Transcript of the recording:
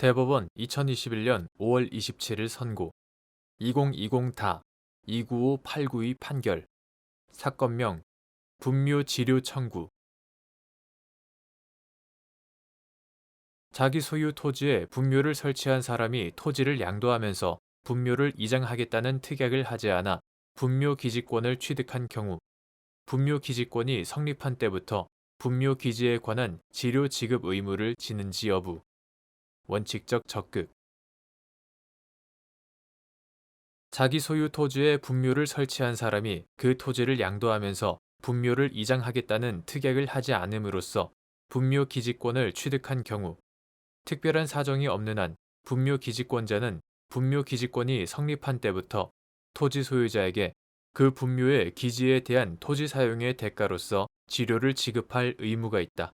대법원 2021년 5월 27일 선고. 2020다 295892 판결. 사건명 분묘 지료 청구. 자기 소유 토지에 분묘를 설치한 사람이 토지를 양도하면서 분묘를 이장하겠다는 특약을 하지 않아 분묘 기지권을 취득한 경우. 분묘 기지권이 성립한 때부터 분묘 기지에 관한 지료 지급 의무를 지는지 여부 원칙적 적극 자기 소유 토지에 분묘를 설치한 사람이 그 토지를 양도하면서 분묘를 이장하겠다는 특약을 하지 않음으로써 분묘 기지권을 취득한 경우 특별한 사정이 없는 한 분묘 기지권자는 분묘 기지권이 성립한 때부터 토지 소유자에게 그 분묘의 기지에 대한 토지 사용의 대가로서 지료를 지급할 의무가 있다.